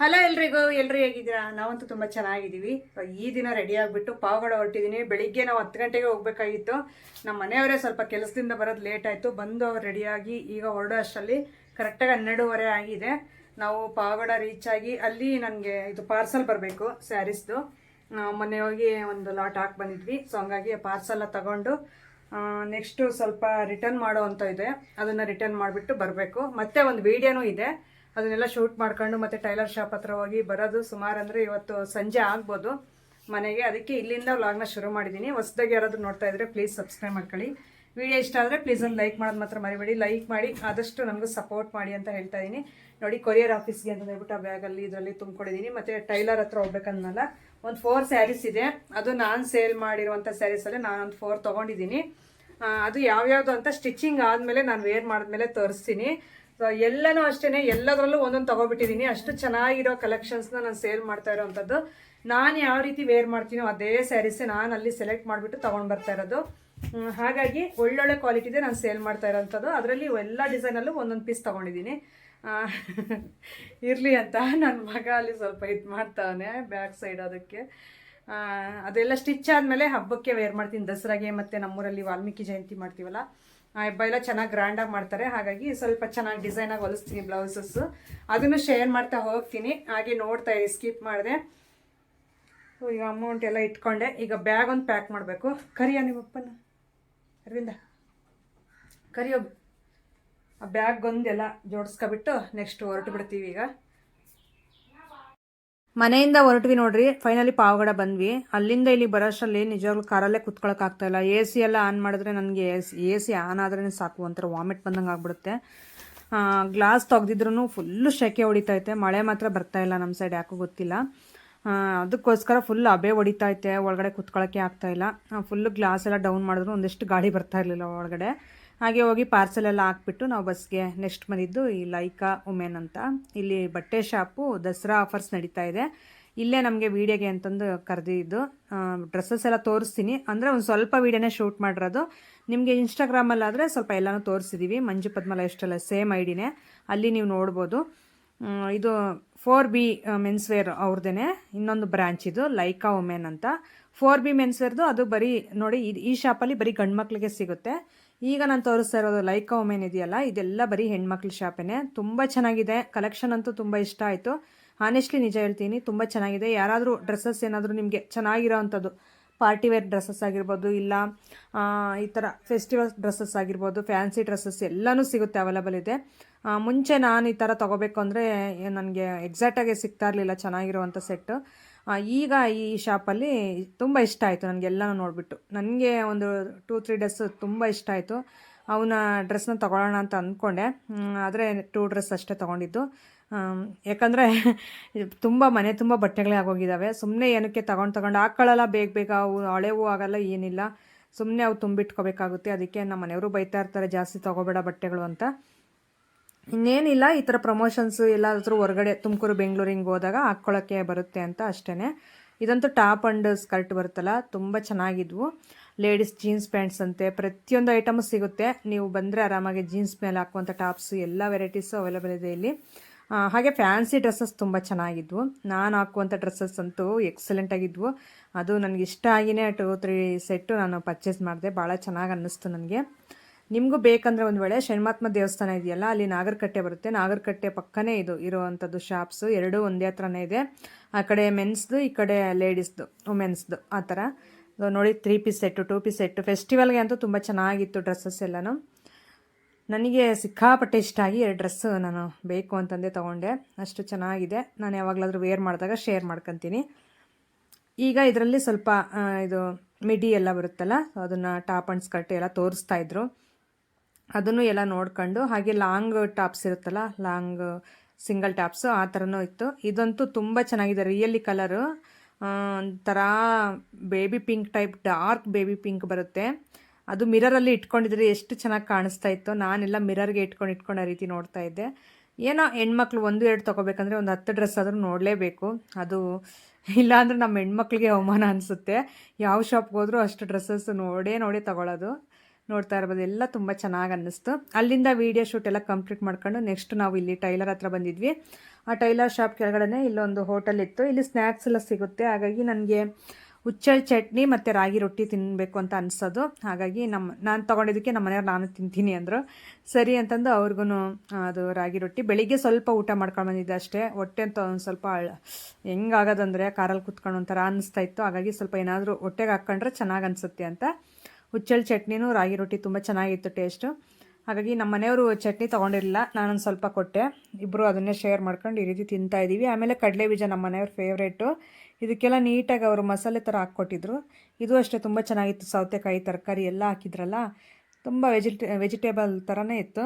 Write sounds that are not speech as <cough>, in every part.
Hello ಎಲ್ರಿಗೂ, ಎಲ್ರು ಹೇಗಿದ್ದೀರಾ? ನಾವಂತೂ ತುಂಬ ಚೆನ್ನಾಗಿದ್ದೀವಿ. ಈ ದಿನ ರೆಡಿ ಆಗಿಬಿಟ್ಟು ಪಾವಗಡ ಹೊರಟಿದ್ದೀನಿ. ಬೆಳಿಗ್ಗೆ ನಾವು ಹತ್ತು ಗಂಟೆಗೆ ಹೋಗ್ಬೇಕಾಗಿತ್ತು. ನಮ್ಮ ಮನೆಯವರೇ ಸ್ವಲ್ಪ ಕೆಲಸದಿಂದ ಬರೋದು ಲೇಟ್ ಆಯಿತು. ಬಂದು ಅವ್ರು ರೆಡಿಯಾಗಿ ಈಗ ಹೊರಡೋ ಅಷ್ಟರಲ್ಲಿ ಕರೆಕ್ಟಾಗಿ ಹನ್ನೆರಡೂವರೆ ಆಗಿದೆ. ನಾವು ಪಾವಗಡ ರೀಚ್ ಆಗಿ ಅಲ್ಲಿ ನನಗೆ ಇದು ಪಾರ್ಸಲ್ ಬರಬೇಕು ಸ್ಯಾರೀಸ್ದು ಮೊನ್ನೆ ಹೋಗಿ ಒಂದು ಲಾಟ್ ಹಾಕಿ ಬಂದಿದ್ವಿ. ಸೊ ಹಂಗಾಗಿ ಪಾರ್ಸೆಲ್ಲ ತಗೊಂಡು ನೆಕ್ಸ್ಟು ಸ್ವಲ್ಪ ರಿಟರ್ನ್ ಮಾಡೋ ಅಂತ ಇದೆ. ಅದನ್ನು ರಿಟರ್ನ್ ಮಾಡಿಬಿಟ್ಟು ಬರಬೇಕು. ಮತ್ತೆ ಒಂದು ವೀಡಿಯೋನೂ ಇದೆ. ಅದನ್ನೆಲ್ಲ ಶೂಟ್ ಮಾಡ್ಕೊಂಡು ಮತ್ತೆ ಟೈಲರ್ ಶಾಪ್ ಹತ್ರ ಹೋಗಿ ಬರೋದು. ಸುಮಾರು ಅಂದರೆ ಇವತ್ತು ಸಂಜೆ ಆಗ್ಬೋದು ಮನೆಗೆ. ಅದಕ್ಕೆ ಇಲ್ಲಿಂದ ವ್ಲಾಗ್ನ ಶುರು ಮಾಡಿದ್ದೀನಿ ಹೊಸದಾಗಿ ಯಾರಾದರೂ ನೋಡ್ತಾ ಇದ್ರೆ ಪ್ಲೀಸ್ ಸಬ್ಸ್ಕ್ರೈಬ್ ಮಾಡ್ಕೊಳ್ಳಿ. ವಿಡಿಯೋ ಇಷ್ಟ ಆದರೆ ಪ್ಲೀಸ್ ಒಂದು ಲೈಕ್ ಮಾಡೋದು ಮಾತ್ರ ಮರಿಬೇಡಿ. ಲೈಕ್ ಮಾಡಿ, ಆದಷ್ಟು ನನಗೂ ಸಪೋರ್ಟ್ ಮಾಡಿ ಅಂತ ಹೇಳ್ತಾ ಇದ್ದೀನಿ ನೋಡಿ ಕೊರಿಯರ್ ಆಫೀಸ್ಗೆ ಅಂತ ಹೇಳ್ಬಿಟ್ಟು ಆ ಬ್ಯಾಗಲ್ಲಿ ಇದರಲ್ಲಿ ತುಂಬಿಕೊಂಡಿದ್ದೀನಿ ಮತ್ತು ಟೈಲರ್ ಹತ್ರ ಹೋಗ್ಬೇಕನ್ನಲ್ಲ ಒಂದು ಫೋರ್ ಸ್ಯಾರೀಸ್ ಇದೆ. ಅದು ನಾನು ಸೇಲ್ ಮಾಡಿರುವಂಥ ಸ್ಯಾರೀಸಲ್ಲಿ ನಾನೊಂದು ಫೋರ್ ತೊಗೊಂಡಿದ್ದೀನಿ ಅದು ಯಾವ್ಯಾವುದು ಅಂತ ಸ್ಟಿಚಿಂಗ್ ಆದಮೇಲೆ ನಾನು ವೇರ್ ಮಾಡಿದ್ಮೇಲೆ ತೋರಿಸ್ತೀನಿ. ಸೊ ಎಲ್ಲನೂ ಅಷ್ಟೇ ಎಲ್ಲದರಲ್ಲೂ ಒಂದೊಂದು ತೊಗೊಬಿಟ್ಟಿದ್ದೀನಿ ಅಷ್ಟು ಚೆನ್ನಾಗಿರೋ ಕಲೆಕ್ಷನ್ಸ್ನ ನಾನು ಸೇಲ್ ಮಾಡ್ತಾ ಇರೋವಂಥದ್ದು ನಾನು ಯಾವ ರೀತಿ ವೇರ್ ಮಾಡ್ತೀನೋ ಅದೇ ಸ್ಯಾರೀಸೇ ನಾನು ಅಲ್ಲಿ ಸೆಲೆಕ್ಟ್ ಮಾಡಿಬಿಟ್ಟು ತೊಗೊಂಡು ಬರ್ತಾ ಇರೋದು. ಹಾಗಾಗಿ ಒಳ್ಳೊಳ್ಳೆ ಕ್ವಾಲಿಟಿದೆ ನಾನು ಸೇಲ್ ಮಾಡ್ತಾ ಇರೋವಂಥದ್ದು ಅದರಲ್ಲಿ ಎಲ್ಲ ಡಿಸೈನಲ್ಲೂ ಒಂದೊಂದು ಪೀಸ್ ತೊಗೊಂಡಿದ್ದೀನಿ ಇರಲಿ ಅಂತ. ನನ್ನ ಮಗ ಅಲ್ಲಿ ಸ್ವಲ್ಪ ಇದು ಮಾಡ್ತಾನೆ ಬ್ಯಾಕ್ ಸೈಡ್ ಅದಕ್ಕೆ. ಅದೆಲ್ಲ ಸ್ಟಿಚ್ ಆದಮೇಲೆ ಹಬ್ಬಕ್ಕೆ ವೇರ್ ಮಾಡ್ತೀನಿ. ದಸರಾಗೆ ಮತ್ತು ನಮ್ಮೂರಲ್ಲಿ ವಾಲ್ಮೀಕಿ ಜಯಂತಿ ಮಾಡ್ತೀವಲ್ಲ. ಹಬ್ಬ ಎಲ್ಲ ಚೆನ್ನಾಗಿ ಗ್ರ್ಯಾಂಡಾಗಿ ಮಾಡ್ತಾರೆ. ಹಾಗಾಗಿ ಸ್ವಲ್ಪ ಚೆನ್ನಾಗಿ ಡಿಸೈನಾಗಿ ಹೊಲಿಸ್ತೀನಿ ಬ್ಲೌಸಸ್ಸು ಅದನ್ನು ಶೇರ್ ಮಾಡ್ತಾ ಹೋಗ್ತೀನಿ. ಹಾಗೆ ನೋಡ್ತಾ ಇರಿ ಸ್ಕಿಪ್ ಮಾಡಿದೆ. ಈಗ ಅಮೌಂಟ್ ಎಲ್ಲ ಇಟ್ಕೊಂಡೆ. ಈಗ ಬ್ಯಾಗ್ ಒಂದು ಪ್ಯಾಕ್ ಮಾಡಬೇಕು. ಕರಿಯ ನಿಮ್ಮಪ್ಪನ ಅರವಿಂದ? ಕರಿಯೋ ಆ ಬ್ಯಾಗ್ಗೊಂದೆಲ್ಲ ಜೋಡಿಸ್ಕೊಬಿಟ್ಟು ನೆಕ್ಸ್ಟ್ ಹೊರಟು ಬಿಡ್ತೀವಿ ಈಗ. ಮನೆಯಿಂದ ಹೊರಟ್ವಿ ನೋಡ್ರಿ ಫೈನಲಿ ಪಾವಗಡ ಬಂದ್ವಿ. ಅಲ್ಲಿಂದ ಇಲ್ಲಿ ಬರೋಷ್ಟರಲ್ಲಿ ನಿಜವಾಗ್ಲೂ ಕಾರಲ್ಲೇ ಕುತ್ಕೊಳಕ್ ಆಗ್ತಾ ಇಲ್ಲ. ಎ ಸಿ ಎಲ್ಲ ಆನ್ ಮಾಡಿದ್ರೆ ನನಗೆ ಎ ಸಿ ಆನ್ ಆದ್ರೇ ಸಾಕು, ಒಂಥರ ವಾಮಿಟ್ ಬಂದಂಗೆ ಆಗ್ಬಿಡುತ್ತೆ. ಗ್ಲಾಸ್ ತೆಗ್ದಿದ್ರು ಫುಲ್ಲು ಶೆಕೆ ಹೊಡಿತೈತೆ ಮಳೆ ಮಾತ್ರ ಬರ್ತಾ ಇಲ್ಲ ನಮ್ಮ ಸೈಡ್ ಯಾಕೋ ಗೊತ್ತಿಲ್ಲ. ಅದಕ್ಕೋಸ್ಕರ ಫುಲ್ ಅಬೆ ಹೊಡಿತಾ ಐತೆ, ಒಳಗಡೆ ಆಗ್ತಾ ಇಲ್ಲ. ಫುಲ್ಲು ಗ್ಲಾಸ್ ಎಲ್ಲ ಡೌನ್ ಮಾಡಿದ್ರು, ಒಂದಿಷ್ಟು ಗಾಳಿ ಬರ್ತಾ ಇರಲಿಲ್ಲ ಒಳಗಡೆ. ಹಾಗೆ ಹೋಗಿ ಪಾರ್ಸೆಲ್ ಎಲ್ಲ ಹಾಕ್ಬಿಟ್ಟು ನಾವು ಬಸ್ಗೆ ನೆಕ್ಸ್ಟ್ ಬಂದಿದ್ದು ಈ ಲೈಕಾ ಉಮೆನ್ ಅಂತ. ಇಲ್ಲಿ ಬಟ್ಟೆ ಶಾಪು ದಸರಾ ಆಫರ್ಸ್ ನಡೀತಾ ಇದೆ. ಇಲ್ಲೇ ನಮಗೆ ವೀಡಿಯೋಗೆ ಅಂತಂದು ಕರೆದಿದ್ದು. ಡ್ರೆಸ್ಸಸ್ ಎಲ್ಲ ತೋರಿಸ್ತೀನಿ. ಅಂದರೆ ಒಂದು ಸ್ವಲ್ಪ ವೀಡಿಯೋನೇ ಶೂಟ್ ಮಾಡಿರೋದು. ನಿಮಗೆ ಇನ್ಸ್ಟಾಗ್ರಾಮಲ್ಲಾದರೆ ಸ್ವಲ್ಪ ಎಲ್ಲನೂ ತೋರಿಸಿದ್ದೀವಿ ಮಂಜು ಪದ್ಮಲ ಎಷ್ಟೆಲ್ಲ ಸೇಮ್ ಐಡಿನೇ ಅಲ್ಲಿ ನೀವು ನೋಡ್ಬೋದು. ಇದು ಫೋರ್ ಬಿ ಮೆನ್ಸ್ವೇರ್ ಅವ್ರದ್ದೇ ಇನ್ನೊಂದು ಬ್ರ್ಯಾಂಚ್ ಇದು ಲೈಕಾ ಉಮೆನ್ ಅಂತ. ಫೋರ್ ಬಿ ಮೆನ್ಸ್ವೇರ್ದು ಅದು ಬರೀ ನೋಡಿ, ಈ ಶಾಪಲ್ಲಿ ಬರೀ ಗಂಡು ಮಕ್ಕಳಿಗೆ ಸಿಗುತ್ತೆ. ಈಗ ನಾನು ತೋರಿಸ್ತಾ ಇರೋದು ಲೈಕ್ ವುಮೆನ್ ಇದೆಯಲ್ಲ? ಇದೆಲ್ಲ ಬರೀ ಹೆಣ್ಮಕ್ಳ ಶಾಪೇನೆ ತುಂಬ ಚೆನ್ನಾಗಿದೆ. ಕಲೆಕ್ಷನ್ ಅಂತೂ ತುಂಬ ಇಷ್ಟ ಆಯಿತು. ಆನೆಸ್ಟ್ಲಿ ನಿಜ ಹೇಳ್ತೀನಿ, ತುಂಬ ಚೆನ್ನಾಗಿದೆ. ಯಾರಾದರೂ ಡ್ರೆಸ್ಸಸ್ ಏನಾದರೂ ನಿಮಗೆ ಚೆನ್ನಾಗಿರೋ ಅಂಥದ್ದು ಪಾರ್ಟಿ ವೇರ್ ಡ್ರೆಸ್ಸಸ್ ಆಗಿರ್ಬೋದು, ಇಲ್ಲ ಈ ಥರ ಫೆಸ್ಟಿವಲ್ ಡ್ರೆಸ್ಸಸ್ ಆಗಿರ್ಬೋದು ಫ್ಯಾನ್ಸಿ ಡ್ರೆಸ್ಸಸ್ ಎಲ್ಲನೂ ಸಿಗುತ್ತೆ ಅವೈಲಬಲ್ ಇದೆ. ಮುಂಚೆ ನಾನು ಈ ಥರ ತೊಗೋಬೇಕು ಅಂದರೆ ನನಗೆ ಎಕ್ಸಾಕ್ಟಾಗಿ ಸಿಗ್ತಾ ಇರಲಿಲ್ಲ ಚೆನ್ನಾಗಿರುವಂಥ ಸೆಟ್ಟು ಈಗ ಈ ಶಾಪಲ್ಲಿ ತುಂಬ ಇಷ್ಟ ಆಯಿತು ನನಗೆಲ್ಲನೂ ನೋಡಿಬಿಟ್ಟು. ನನಗೆ ಒಂದು ಟೂ ತ್ರೀ ಡ್ರೆಸ್ ತುಂಬ ಇಷ್ಟ ಆಯಿತು. ಅವನ ಡ್ರೆಸ್ನ ತೊಗೊಳ್ಳೋಣ ಅಂತ ಅಂದ್ಕೊಂಡೆ ಆದರೆ ಟೂ ಡ್ರೆಸ್ ಅಷ್ಟೇ ತೊಗೊಂಡಿದ್ದು. ಯಾಕಂದರೆ <laughs> ತುಂಬ ಮನೆ, ತುಂಬ ಬಟ್ಟೆಗಳೇ ಆಗೋಗಿದ್ದಾವೆ ಸುಮ್ಮನೆ ಏನಕ್ಕೆ ತಗೊಂಡು ತಗೊಂಡು ಹಾಕ್ಕೊಳ್ಳಲ್ಲ ಬೇಗ ಬೇಗ. ಅವು ಹಳೆವು ಆಗಲ್ಲ, ಏನಿಲ್ಲ. ಸುಮ್ಮನೆ ಅವು ತುಂಬಿಟ್ಕೋಬೇಕಾಗುತ್ತೆ. ಅದಕ್ಕೆ ನಮ್ಮ ಮನೆಯವರು ಬೈತಾ ಇರ್ತಾರೆ, ಜಾಸ್ತಿ ತಗೋಬೇಡ ಬಟ್ಟೆಗಳು ಅಂತ. ಇನ್ನೇನಿಲ್ಲ, ಈ ಥರ ಪ್ರಮೋಷನ್ಸ್ ಎಲ್ಲಾದರೂ ಹೊರಗಡೆ ತುಮಕೂರು ಬೆಂಗಳೂರಿಗೆ ಹೋದಾಗ ಹಾಕ್ಕೊಳ್ಳೋಕ್ಕೆ ಬರುತ್ತೆ ಅಂತ ಅಷ್ಟೇ ಇದಂತೂ ಟಾಪ್ ಆ್ಯಂಡ್ ಸ್ಕರ್ಟ್ ಬರುತ್ತಲ್ಲ, ತುಂಬ ಚೆನ್ನಾಗಿದ್ವು. ಲೇಡೀಸ್ ಜೀನ್ಸ್ ಪ್ಯಾಂಟ್ಸ್ ಅಂತೆ, ಪ್ರತಿಯೊಂದು ಐಟಮು ಸಿಗುತ್ತೆ. ನೀವು ಬಂದರೆ ಆರಾಮಾಗಿ ಜೀನ್ಸ್ ಮೇಲೆ ಹಾಕುವಂಥ ಟಾಪ್ಸು, ಎಲ್ಲ ವೆರೈಟೀಸು ಅವೈಲೇಬಲ್ ಇದೆ ಇಲ್ಲಿ. ಹಾಗೆ ಫ್ಯಾನ್ಸಿ ಡ್ರೆಸ್ಸಸ್ ತುಂಬ ಚೆನ್ನಾಗಿದ್ವು. ನಾನು ಹಾಕುವಂಥ ಡ್ರೆಸ್ಸಸ್ ಅಂತೂ ಎಕ್ಸಲೆಂಟ್ ಆಗಿದ್ವು. ಅದು ನನಗೆ ಇಷ್ಟ ಆಗಿನೇ ಟೂ, ತ್ರೀ ಸೆಟ್ಟು ನಾನು ಪರ್ಚೇಸ್ ಮಾಡಿದೆ. ಭಾಳ ಚೆನ್ನಾಗಿ ಅನ್ನಿಸ್ತು ನನಗೆ. ನಿಮಗೂ ಬೇಕಂದ್ರೆ ಒಂದು ವೇಳೆ ಷಣ್ಮಾತ್ಮ ದೇವಸ್ಥಾನ ಇದೆಯಲ್ಲ, ಅಲ್ಲಿ ನಾಗರಕಟ್ಟೆ ಬರುತ್ತೆ. ನಾಗರಕಟ್ಟೆ ಪಕ್ಕನೇ ಇದು ಇರುವಂಥದ್ದು ಶಾಪ್ಸು ಎರಡೂ ಒಂದೇ ಹತ್ರನೇ ಇದೆ. ಆ ಕಡೆ ಮೆನ್ಸ್ದು ಈ ಕಡೆ ಲೇಡೀಸ್ದು ವುಮೆನ್ಸ್ದು ಆ ಥರ. ನೋಡಿ three piece set two piece set ಫೆಸ್ಟಿವಲ್ಗೆ ಅಂತೂ ತುಂಬ ಚೆನ್ನಾಗಿತ್ತು ಡ್ರೆಸ್ಸಸ್ ಎಲ್ಲನೂ. ನನಗೆ ಸಿಕ್ಕಾಪಟ್ಟೆ ಇಷ್ಟ ಆಗಿ ಎರಡು ಡ್ರೆಸ್ಸು ನಾನು ಬೇಕು ಅಂತಂದೇ ತೊಗೊಂಡೆ. ಅಷ್ಟು ಚೆನ್ನಾಗಿದೆ. ನಾನು ಯಾವಾಗಲಾದರೂ ವೇರ್ ಮಾಡಿದಾಗ ಶೇರ್ ಮಾಡ್ಕೊತೀನಿ. ಈಗ ಇದರಲ್ಲಿ ಸ್ವಲ್ಪ ಇದು ಮಿಡಿ ಎಲ್ಲ ಬರುತ್ತಲ್ಲ, ಅದನ್ನು ಟಾಪ್ ಆ್ಯಂಡ್ ಸ್ಕರ್ಟ್ ಎಲ್ಲ ತೋರಿಸ್ತಾ ಇದ್ರು. ಅದನ್ನು ಎಲ್ಲ ನೋಡ್ಕೊಂಡು, ಹಾಗೆ ಲಾಂಗ್ ಟಾಪ್ಸ್ ಇರುತ್ತಲ್ಲ, ಲಾಂಗ್ ಸಿಂಗಲ್ ಟಾಪ್ಸು, ಆ ಥರನೂ ಇತ್ತು. ಇದಂತೂ ತುಂಬ ಚೆನ್ನಾಗಿದೆ, ರಿಯಲಿ ಕಲರು. ಒಂಥರ baby pink type, dark baby pink ಬರುತ್ತೆ. ಅದು ಮಿರರಲ್ಲಿ ಇಟ್ಕೊಂಡಿದ್ರೆ ಎಷ್ಟು ಚೆನ್ನಾಗಿ ಕಾಣಿಸ್ತಾ ಇತ್ತು, ನಾನೆಲ್ಲ ಮಿರರ್ಗೆ ಇಟ್ಕೊಂಡು ಇಟ್ಕೊಂಡು ರೀತಿ ನೋಡ್ತಾ ಇದ್ದೆ. ಏನೋ ಹೆಣ್ಮಕ್ಳು ಒಂದು, ಎರಡು ತೊಗೋಬೇಕಂದ್ರೆ ಒಂದು ಹತ್ತು ಡ್ರೆಸ್ ಆದರೂ ನೋಡಲೇಬೇಕು. ಅದು ಇಲ್ಲಾಂದ್ರೆ ನಮ್ಮ ಹೆಣ್ಮಕ್ಳಿಗೆ ಅವಮಾನ ಅನಿಸುತ್ತೆ. ಯಾವ ಶಾಪ್ಗೆ ಹೋದರೂ ಅಷ್ಟು ಡ್ರೆಸ್ಸಸ್ ನೋಡೇ, ನೋಡಿ ತಗೊಳ್ಳೋದು ನೋಡ್ತಾ ಇರ್ಬೋದು. ಎಲ್ಲ ತುಂಬ ಚೆನ್ನಾಗಿ ಅನ್ನಿಸ್ತು. ಅಲ್ಲಿಂದ ವೀಡಿಯೋ ಶೂಟ್ ಎಲ್ಲ ಕಂಪ್ಲೀಟ್ ಮಾಡ್ಕೊಂಡು ನೆಕ್ಸ್ಟ್ ನಾವು ಇಲ್ಲಿ ಟೈಲರ್ ಹತ್ರ ಬಂದಿದ್ವಿ. ಆ ಟೈಲರ್ ಶಾಪ್ ಕೆಳಗಡೆ ಇಲ್ಲೊಂದು ಹೋಟೆಲ್ ಇತ್ತು. ಇಲ್ಲಿ ಸ್ನ್ಯಾಕ್ಸ್ ಎಲ್ಲ ಸಿಗುತ್ತೆ. ಹಾಗಾಗಿ ನನಗೆ ಹುಚ್ಚಳ್ ಚಟ್ನಿ ಮತ್ತು ರಾಗಿ ರೊಟ್ಟಿ ತಿನ್ನಬೇಕು ಅಂತ ಅನಿಸೋದು. ಹಾಗಾಗಿ ನಮ್ಮ ನಾನು ತೊಗೊಂಡಿದ್ದಕ್ಕೆ ನಮ್ಮ ಮನೆಯವ್ರು ನಾನು ತಿಂತೀನಿ ಅಂದರು. ಸರಿ ಅಂತಂದು ಅವ್ರಿಗೂ ಅದು ರಾಗಿ ರೊಟ್ಟಿ. ಬೆಳಿಗ್ಗೆ ಸ್ವಲ್ಪ ಊಟ ಮಾಡ್ಕೊಂಡು ಬಂದಿದ್ದೆ ಅಷ್ಟೇ. ಹೊಟ್ಟೆ ಅಂತ ಒಂದು ಸ್ವಲ್ಪ ಹೆಂಗಾಗೋದಂದರೆ ಕಾರಲ್ಲಿ ಕುತ್ಕೊಂಡು ಒಂಥರ ಅನ್ನಿಸ್ತಾ ಇತ್ತು. ಹಾಗಾಗಿ ಸ್ವಲ್ಪ ಏನಾದರೂ ಹೊಟ್ಟೆಗೆ ಹಾಕ್ಕೊಂಡ್ರೆ ಚೆನ್ನಾಗಿ ಅನಿಸುತ್ತೆ ಅಂತ. ಹುಚ್ಚಳ್ ಚಟ್ನಿನೂ ರಾಗಿ ರೊಟ್ಟಿ ತುಂಬ ಚೆನ್ನಾಗಿತ್ತು ಟೇಸ್ಟು. ಹಾಗಾಗಿ ನಮ್ಮ ಮನೆಯವರು ಚಟ್ನಿ ತೊಗೊಂಡಿರಲಿಲ್ಲ, ನಾನೊಂದು ಸ್ವಲ್ಪ ಕೊಟ್ಟೆ. ಇಬ್ಬರು ಅದನ್ನೇ ಶೇರ್ ಮಾಡ್ಕೊಂಡು ಈ ರೀತಿ ತಿಂತಾ ಇದ್ದೀವಿ ಆಮೇಲೆ ಕಡಲೆ ಬೀಜ ನಮ್ಮ ಮನೆಯವ್ರ ಫೇವ್ರೇಟು ಇದಕ್ಕೆಲ್ಲ ನೀಟಾಗಿ ಅವರು ಮಸಾಲೆ ಥರ ಹಾಕ್ಕೊಟ್ಟಿದ್ರು. ಇದು ಅಷ್ಟೇ ತುಂಬ ಚೆನ್ನಾಗಿತ್ತು. ಸೌತೆಕಾಯಿ, ತರಕಾರಿ ಎಲ್ಲ ಹಾಕಿದ್ರಲ್ಲ, ತುಂಬ ವೆಜಿಟೇ ವೆಜಿಟೇಬಲ್ ಥರನೇ ಇತ್ತು.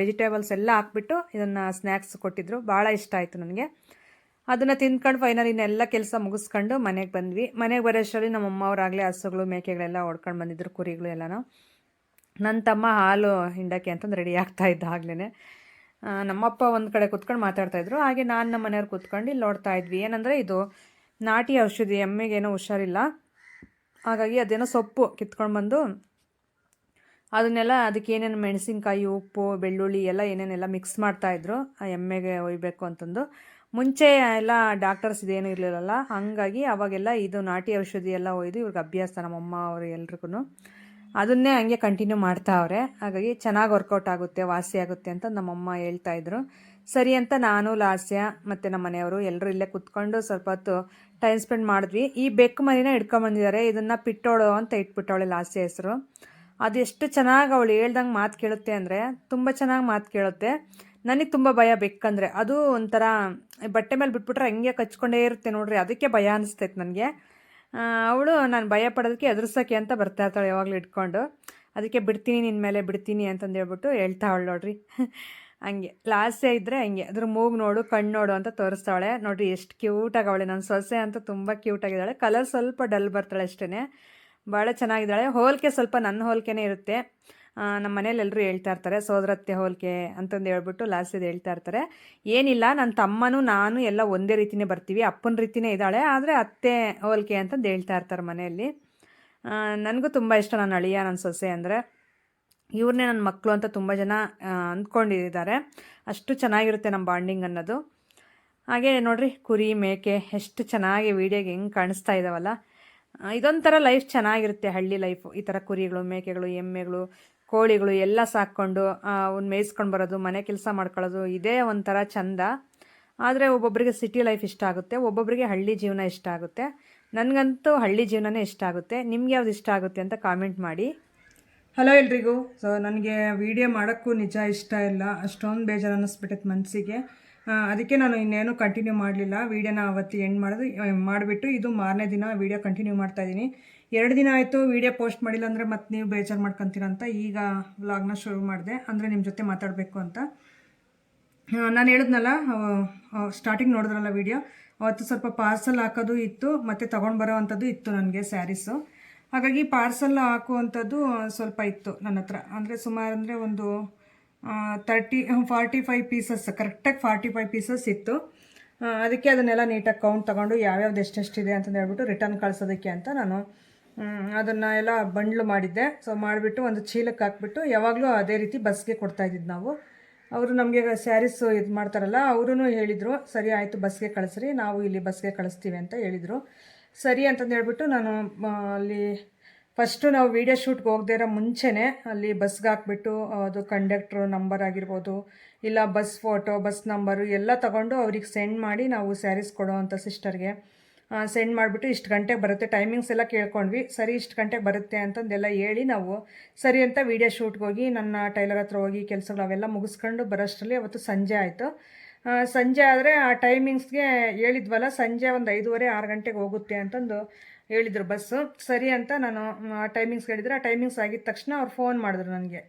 ವೆಜಿಟೇಬಲ್ಸ್ ಎಲ್ಲ ಹಾಕ್ಬಿಟ್ಟು ಇದನ್ನು ಸ್ನ್ಯಾಕ್ಸ್ ಕೊಟ್ಟಿದ್ರು. ಭಾಳ ಇಷ್ಟ ಆಯಿತು ನನಗೆ. ಅದನ್ನು ತಿಂದ್ಕೊಂಡು ಫೈನಲ್ ಇನ್ನೆಲ್ಲ ಕೆಲಸ ಮುಗಿಸ್ಕೊಂಡು ಮನೆಗೆ ಬಂದ್ವಿ. ಮನೆಗೆ ಬರೋಷ್ಟರಲ್ಲಿ ನಮ್ಮ ಅಮ್ಮ ಅವರಾಗಲೇ ಹಸುಗಳು, ಮೇಕೆಗಳೆಲ್ಲ ಹೊಡ್ಕೊಂಡು ಬಂದಿದ್ರು, ಕುರಿಗಳು ಎಲ್ಲನೂ. ನನ್ನ ತಮ್ಮ ಹಾಲು ಹಿಂಡಕ್ಕೆ ಅಂತಂದು ರೆಡಿ ಆಗ್ತಾ ಇದ್ದ ಆಗ್ಲೇ ನಮ್ಮಪ್ಪ ಒಂದು ಕಡೆ ಕುತ್ಕೊಂಡು ಮಾತಾಡ್ತಾಯಿದ್ರು ಹಾಗೆ ನಾನು ನಮ್ಮ ಮನೆಯವ್ರು ಕುತ್ಕೊಂಡು ಇಲ್ಲಿ ನೋಡ್ತಾ ಇದ್ವಿ. ಏನಂದರೆ ಇದು ನಾಟಿ ಔಷಧಿ, ಎಮ್ಮೆಗೇನೋ ಹುಷಾರಿಲ್ಲ. ಹಾಗಾಗಿ ಅದೇನೋ ಸೊಪ್ಪು ಕಿತ್ಕೊಂಡು ಬಂದು ಅದನ್ನೆಲ್ಲ ಅದಕ್ಕೆ ಏನೇನು ಮೆಣಸಿನ್ಕಾಯಿ, ಉಪ್ಪು, ಬೆಳ್ಳುಳ್ಳಿ ಎಲ್ಲ ಏನೇನೆಲ್ಲ ಮಿಕ್ಸ್ ಮಾಡ್ತಾಯಿದ್ರು ಆ ಎಮ್ಮೆಗೆ ಒಯ್ಬೇಕು ಅಂತಂದು. ಮುಂಚೆ ಎಲ್ಲ ಡಾಕ್ಟರ್ಸ್ ಇದೇನು ಇರಲಿಲ್ಲಲ್ಲ, ಹಾಗಾಗಿ ಅವಾಗೆಲ್ಲ ಇದು ನಾಟಿ ಔಷಧಿ ಎಲ್ಲ ಒಯ್ದು ಇವ್ರಿಗೆ ಅಭ್ಯಾಸ ನಮ್ಮಮ್ಮ ಅವರು ಎಲ್ರಿಗೂ ಅದನ್ನೇ ಹಂಗೆ ಕಂಟಿನ್ಯೂ ಮಾಡ್ತಾವ್ರೆ ಹಾಗಾಗಿ ಚೆನ್ನಾಗಿ ವರ್ಕೌಟ್ ಆಗುತ್ತೆ, ವಾಸಿ ಆಗುತ್ತೆ ಅಂತ ನಮ್ಮಮ್ಮ ಹೇಳ್ತಾ ಇದ್ರು. ಸರಿ ಅಂತ ನಾನು, ಲಾಸ್ಯ ಮತ್ತು ನಮ್ಮ ಮನೆಯವರು ಎಲ್ಲರೂ ಇಲ್ಲೇ ಕುತ್ಕೊಂಡು ಸ್ವಲ್ಪ ಹೊತ್ತು ಟೈಮ್ ಸ್ಪೆಂಡ್ ಮಾಡಿದ್ವಿ. ಈ ಬೆಕ್ಕು ಮರಿನ ಹಿಡ್ಕೊಂಬಂದಿದ್ದಾರೆ ಇದನ್ನು ಪಿಟ್ಟೋಳು ಅಂತ ಇಟ್ಬಿಟ್ಟವಳೆ ಲಾಸ್ಯ ಹೆಸರು. ಅದೆಷ್ಟು ಚೆನ್ನಾಗಿ ಅವಳು ಹೇಳ್ದಂಗೆ ಮಾತು ಕೇಳುತ್ತೆ ಅಂದರೆ ತುಂಬ ಚೆನ್ನಾಗಿ ಮಾತು ಕೇಳುತ್ತೆ. ನನಗೆ ತುಂಬ ಭಯ ಬೆಕ್ಕಂದರೆ ಅದು ಒಂಥರ ಬಟ್ಟೆ ಮೇಲೆ ಬಿಟ್ಬಿಟ್ರೆ ಹಂಗೆ ಕಚ್ಕೊಂಡೇ ಇರುತ್ತೆ ನೋಡ್ರಿ, ಅದಕ್ಕೆ ಭಯ ಅನಿಸ್ತೈತೆ ನನಗೆ. ಅವಳು ನಾನು ಭಯ ಪಡೋದಕ್ಕೆ ಎದುರಿಸೋಕೆ ಅಂತ ಬರ್ತಾ ಇರ್ತಾಳೆ ಯಾವಾಗಲೂ ಇಟ್ಕೊಂಡು. ಅದಕ್ಕೆ ಬಿಡ್ತೀನಿ ನಿನ್ನ ಮೇಲೆ, ಬಿಡ್ತೀನಿ ಅಂತಂದು ಹೇಳ್ಬಿಟ್ಟು ಹೇಳ್ತಾವಳು ನೋಡ್ರಿ. ಹಂಗೆ, ಲಾಸ್ಯ ಇದ್ದರೆ ಹಂಗೆ, ಅದ್ರ ಮೂಗು ನೋಡು, ಕಣ್ಣು ನೋಡು ಅಂತ ತೋರಿಸ್ತಾಳೆ. ನೋಡ್ರಿ ಎಷ್ಟು ಕ್ಯೂಟಾಗಿ ಅವಳೆ ನನ್ನ ಸೊಸೆ ಅಂತ ತುಂಬ ಕ್ಯೂಟಾಗಿದ್ದಾಳೆ ಕಲರ್ ಸ್ವಲ್ಪ ಡಲ್ ಬರ್ತಾಳೆ ಅಷ್ಟೇ ಭಾಳ ಚೆನ್ನಾಗಿದ್ದಾಳೆ. ಹೋಲಿಕೆ ಸ್ವಲ್ಪ ನನ್ನ ಹೋಲಿಕೆನೇ ಇರುತ್ತೆ. ನಮ್ಮ ಮನೇಲಿ ಎಲ್ಲರೂ ಹೇಳ್ತಾ ಇರ್ತಾರೆ, ಸೋದರತ್ತೆ ಹೋಲಿಕೆ ಅಂತಂದು ಹೇಳ್ಬಿಟ್ಟು ಲಾಸ್ಟಿದು ಹೇಳ್ತಾ ಇರ್ತಾರೆ. ಏನಿಲ್ಲ ನನ್ನ ತಮ್ಮನೂ ನಾನು ಎಲ್ಲ ಒಂದೇ ರೀತಿಯೇ ಬರ್ತೀವಿ, ಅಪ್ಪನ ರೀತಿಯೇ ಇದ್ದಾಳೆ, ಆದರೆ ಅತ್ತೆ ಹೋಲಿಕೆ ಅಂತಂದು ಹೇಳ್ತಾ ಇರ್ತಾರೆ ಮನೆಯಲ್ಲಿ. ನನಗೂ ತುಂಬ ಇಷ್ಟ ನನ್ನ ಅಳಿಯ ನನ್ನ ಸೊಸೆ ಅಂದರೆ. ಇವ್ರನ್ನೇ ನನ್ನ ಮಕ್ಕಳು ಅಂತ ತುಂಬ ಜನ ಅಂದ್ಕೊಂಡಿದ್ದಾರೆ. ಅಷ್ಟು ಚೆನ್ನಾಗಿರುತ್ತೆ ನಮ್ಮ ಬಾಂಡಿಂಗ್ ಅನ್ನೋದು. ಹಾಗೆ ನೋಡಿರಿ, ಕುರಿ, ಮೇಕೆ, ಎಷ್ಟು ಚೆನ್ನಾಗಿ ವೀಡಿಯೋಗೆ ಹೆಂಗೆ ಕಾಣಿಸ್ತಾ ಇದ್ದಾವಲ್ಲ ಇದೊಂಥರ ಲೈಫ್ ಚೆನ್ನಾಗಿರುತ್ತೆ, ಹಳ್ಳಿ ಲೈಫು. ಈ ಥರ ಕುರಿಗಳು, ಮೇಕೆಗಳು, ಎಮ್ಮೆಗಳು ಕೋಳಿಗಳು ಎಲ್ಲ ಸಾಕ್ಕೊಂಡು ಅವ್ನು ಮೇಯಿಸ್ಕೊಂಡು ಬರೋದು, ಮನೆ ಕೆಲಸ ಮಾಡ್ಕೊಳ್ಳೋದು, ಇದೇ ಒಂಥರ ಚಂದ. ಆದರೆ ಒಬ್ಬೊಬ್ಬರಿಗೆ ಸಿಟಿ ಲೈಫ್ ಇಷ್ಟ ಆಗುತ್ತೆ ಒಬ್ಬೊಬ್ಬರಿಗೆ ಹಳ್ಳಿ ಜೀವನ ಇಷ್ಟ ಆಗುತ್ತೆ. ನನಗಂತೂ ಹಳ್ಳಿ ಜೀವನನೇ ಇಷ್ಟ ಆಗುತ್ತೆ. ನಿಮ್ಗೆ ಯಾವ್ದು ಇಷ್ಟ ಆಗುತ್ತೆ ಅಂತ ಕಾಮೆಂಟ್ ಮಾಡಿ. ಹಲೋ ಎಲ್ರಿಗೂ. ಸೊ ನನಗೆ ವಿಡಿಯೋ ಮಾಡೋಕ್ಕೂ ನಿಜ ಇಷ್ಟ ಇಲ್ಲ. ಅಷ್ಟೊಂದು ಬೇಜಾರು ಅನ್ನಿಸ್ಬಿಟ್ಟೈತೆ ಮನಸ್ಸಿಗೆ ಅದಕ್ಕೆ ನಾನು ಇನ್ನೇನು ಕಂಟಿನ್ಯೂ ಮಾಡಲಿಲ್ಲ. ವೀಡಿಯೋನ ಅವತ್ತು ಎಂಡ್ ಮಾಡೋದು ಮಾಡಿಬಿಟ್ಟು ಇದು ಮಾರನೇ ದಿನ ವೀಡಿಯೋ ಕಂಟಿನ್ಯೂ ಮಾಡ್ತಾಯಿದ್ದೀನಿ ಎರಡು ದಿನ ಆಯಿತು ವೀಡಿಯೋ ಪೋಸ್ಟ್ ಮಾಡಿಲ್ಲ ಅಂದರೆ ಮತ್ತೆ ನೀವು ಬೇಜಾರು ಮಾಡ್ಕೊತೀರಂತ ಈಗ ವ್ಲಾಗ್ನ ಶುರು ಮಾಡಿದೆ. ಅಂದರೆ ನಿಮ್ಮ ಜೊತೆ ಮಾತಾಡಬೇಕು ಅಂತ. ನಾನು ಹೇಳಿದ್ನಲ್ಲ ಸ್ಟಾರ್ಟಿಂಗ್ ನೋಡಿದ್ರಲ್ಲ ವೀಡಿಯೋ ಅವತ್ತು ಸ್ವಲ್ಪ ಪಾರ್ಸಲ್ ಹಾಕೋದು ಇತ್ತು, ಮತ್ತು ತೊಗೊಂಡು ಬರೋ ಅಂಥದ್ದು ಇತ್ತು ನನಗೆ ಸ್ಯಾರೀಸು ಹಾಗಾಗಿ ಪಾರ್ಸಲ್ ಹಾಕುವಂಥದ್ದು ಸ್ವಲ್ಪ ಇತ್ತು ನನ್ನ ಹತ್ರ. ಅಂದರೆ ಸುಮಾರು ಅಂದರೆ ಒಂದು ತರ್ಟಿ ಫಾರ್ಟಿ ಫೈವ್ ಪೀಸಸ್ ಕರೆಕ್ಟಾಗಿ ಫಾರ್ಟಿ ಫೈವ್ ಪೀಸಸ್ ಇತ್ತು. ಅದಕ್ಕೆ ಅದನ್ನೆಲ್ಲ ನೀಟಾಗಿ ಕೌಂಟ್ ತೊಗೊಂಡು ಯಾವ್ಯಾವ್ದು ಎಷ್ಟೆಷ್ಟಿದೆ ಅಂತಂದು ಹೇಳ್ಬಿಟ್ಟು ರಿಟರ್ನ್ ಕಳಿಸೋದಕ್ಕೆ ಅಂತ ನಾನು ಅದನ್ನು ಎಲ್ಲ ಬಂಡ್ಲು ಮಾಡಿದ್ದೆ. ಸೊ ಮಾಡಿಬಿಟ್ಟು ಒಂದು ಚೀಲಕ್ಕೆ ಹಾಕ್ಬಿಟ್ಟು ಯಾವಾಗಲೂ ಅದೇ ರೀತಿ ಬಸ್ಗೆ ಕೊಡ್ತಾಯಿದ್ದಿದ್ದು ನಾವು. ಅವರು ನಮಗೆ ಸ್ಯಾರೀಸ್ ಇದು ಮಾಡ್ತಾರಲ್ಲ ಅವರು ಹೇಳಿದರು, ಸರಿ ಆಯಿತು, ಬಸ್ಗೆ ಕಳಿಸ್ರಿ, ನಾವು ಇಲ್ಲಿ ಬಸ್ಗೆ ಕಳಿಸ್ತೀವಿ ಅಂತ ಹೇಳಿದರು. ಸರಿ ಅಂತಂದು ಹೇಳ್ಬಿಟ್ಟು ನಾನು ಅಲ್ಲಿ ಫಸ್ಟು ನಾವು ವೀಡಿಯೋ ಶೂಟ್ಗೆ ಹೋಗದೇ ಇರೋ ಮುಂಚೆನೇ ಅಲ್ಲಿ ಬಸ್ಗೆ ಹಾಕ್ಬಿಟ್ಟು, ಅದು ಕಂಡಕ್ಟ್ರು ನಂಬರ್ ಆಗಿರ್ಬೋದು, ಇಲ್ಲ ಬಸ್ ಫೋಟೋ ಬಸ್ ನಂಬರು ಎಲ್ಲ ತಗೊಂಡು ಅವ್ರಿಗೆ ಸೆಂಡ್ ಮಾಡಿ ನಾವು ಸ್ಯಾರೀಸ್ ಕೊಡೋ ಅಂಥ ಸಿಸ್ಟರ್ಗೆ ಸೆಂಡ್ ಮಾಡಿಬಿಟ್ಟು ಇಷ್ಟು ಗಂಟೆಗೆ ಬರುತ್ತೆ. ಟೈಮಿಂಗ್ಸ್ ಎಲ್ಲ ಕೇಳ್ಕೊಂಡ್ವಿ. ಸರಿ, ಇಷ್ಟು ಗಂಟೆಗೆ ಬರುತ್ತೆ ಅಂತಂದೆಲ್ಲ ಹೇಳಿ ನಾವು ಸರಿ ಅಂತ ವೀಡಿಯೋ ಶೂಟ್ಗೆ ಹೋಗಿ ನನ್ನ ಟೈಲರ್ ಹತ್ರ ಹೋಗಿ ಕೆಲಸಗಳು ಅವೆಲ್ಲ ಮುಗಿಸ್ಕೊಂಡು ಬರೋಷ್ಟರಲ್ಲಿ ಅವತ್ತು ಸಂಜೆ ಆಯಿತು. ಸಂಜೆ ಆದರೆ ಆ ಟೈಮಿಂಗ್ಸ್ಗೆ ಹೇಳಿದ್ವಲ್ಲ, ಸಂಜೆ ಒಂದು ಐದೂವರೆ, ಆರು ಗಂಟೆಗೆ ಹೋಗುತ್ತೆ ಅಂತಂದು ಹೇಳಿದರು ಬಸ್ಸು ಸರಿ ಅಂತ ನಾನು, ಆ ಟೈಮಿಂಗ್ಸ್ ಹೇಳಿದರೆ ಆ ಟೈಮಿಂಗ್ಸ್ ಆಗಿದ ತಕ್ಷಣ ಅವ್ರು ಫೋನ್ ಮಾಡಿದ್ರು ನನಗೆ.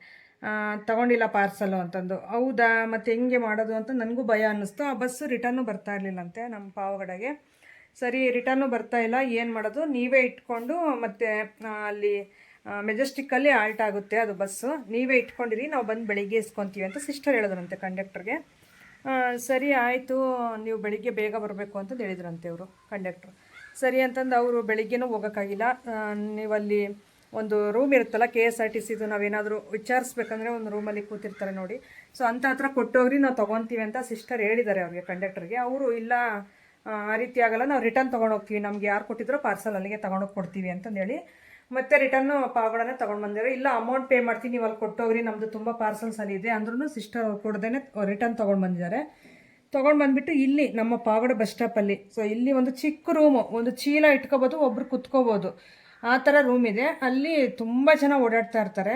ತಗೊಂಡಿಲ್ಲ ಪಾರ್ಸಲು ಅಂತಂದು. ಹೌದಾ, ಮತ್ತು ಹೆಂಗೆ ಮಾಡೋದು ಅಂತ ನನಗೂ ಭಯ ಅನ್ನಿಸ್ತು. ಆ ಬಸ್ಸು ರಿಟರ್ನು ಬರ್ತಾ ಇರಲಿಲ್ಲಂತೆ ನಮ್ಮ ಪಾವಗಡೆಗೆ. ಸರಿ ರಿಟರ್ನು ಬರ್ತಾ ಇಲ್ಲ, ಏನು ಮಾಡೋದು? ನೀವೇ ಇಟ್ಕೊಂಡು ಮತ್ತು ಅಲ್ಲಿ ಮೆಜೆಸ್ಟಿಕ್ಕಲ್ಲಿ ಆಲ್ಟ್ ಆಗುತ್ತೆ ಅದು ಬಸ್ಸು ನೀವೇ ಇಟ್ಕೊಂಡಿರಿ, ನಾವು ಬಂದು ಬೆಳಿಗ್ಗೆ ಇಸ್ಕೊತೀವಿ ಅಂತ ಸಿಸ್ಟರ್ ಹೇಳಿದ್ರಂತೆ ಕಂಡಕ್ಟರ್ಗೆ ಸರಿ ಆಯಿತು, ನೀವು ಬೆಳಿಗ್ಗೆ ಬೇಗ ಬರಬೇಕು ಅಂತಂದು ಹೇಳಿದ್ರಂತೆ ಅವರು ಕಂಡಕ್ಟ್ರು ಸರಿ ಅಂತಂದು ಅವರು ಬೆಳಿಗ್ಗೆನೂ ಹೋಗೋಕ್ಕಾಗಿಲ್ಲ. ನೀವಲ್ಲಿ ಒಂದು ರೂಮ್ ಇರುತ್ತಲ್ಲ ಕೆ ಎಸ್ ಆರ್ ಟಿ ಸಿದು ನಾವೇನಾದರೂ ವಿಚಾರಿಸ್ಬೇಕಂದ್ರೆ ಒಂದು ರೂಮಲ್ಲಿ ಕೂತಿರ್ತಾರೆ ನೋಡಿ. ಸೊ ಅಂಥ ಹತ್ರ ಕೊಟ್ಟೋಗ್ರಿ, ನಾವು ತೊಗೊತೀವಿ ಅಂತ ಸಿಸ್ಟರ್ ಹೇಳಿದ್ದಾರೆ ಅವ್ರಿಗೆ ಕಂಡಕ್ಟರ್ಗೆ ಅವರು, ಇಲ್ಲ ಆ, ರೀತಿ ಆಗಲ್ಲ. ನಾವು ರಿಟರ್ನ್ ತೊಗೊಂಡು ಹೋಗ್ತೀವಿ ನಮ್ಗೆ ಯಾರು ಕೊಟ್ಟಿದ್ರೋ ಪಾರ್ಸಲ್ ಅಲ್ಲಿಗೆ ತೊಗೊಂಡೋಗಿ ಕೊಡ್ತೀವಿ ಅಂತಂದೇಳಿ. ಮತ್ತೆ ರಿಟರ್ನ್ ಪಾವಗಡನೆ ತೊಗೊಂಡು ಬಂದಿರೋ ಇಲ್ಲ ಅಮೌಂಟ್ ಪೇ ಮಾಡ್ತೀನಿ ನೀವು ಅಲ್ಲಿ ಕೊಟ್ಟೋಗ್ರಿ. ನಮ್ಮದು ತುಂಬ ಪಾರ್ಸಲ್ಸ್ ಅಲ್ಲಿ ಇದೆ ಅಂದ್ರೂ ಸಿಸ್ಟರ್ ಕೊಡ್ದೇನೆ ರಿಟರ್ನ್ ತೊಗೊಂಡು ಬಂದಿದ್ದಾರೆ. ತೊಗೊಂಡು ಬಂದ್ಬಿಟ್ಟು ಇಲ್ಲಿ ನಮ್ಮ ಪಾವಗಡ ಬಸ್ ಸ್ಟಾಪಲ್ಲಿ ಸೊ ಇಲ್ಲಿ ಒಂದು ಚಿಕ್ಕ ರೂಮು ಒಂದು ಚೀಲ ಇಟ್ಕೋಬೋದು ಒಬ್ರು ಕುತ್ಕೋಬೋದು. ಆ ಥರ ರೂಮ್ ಇದೆ. ಅಲ್ಲಿ ತುಂಬ ಜನ ಓಡಾಡ್ತಾ ಇರ್ತಾರೆ.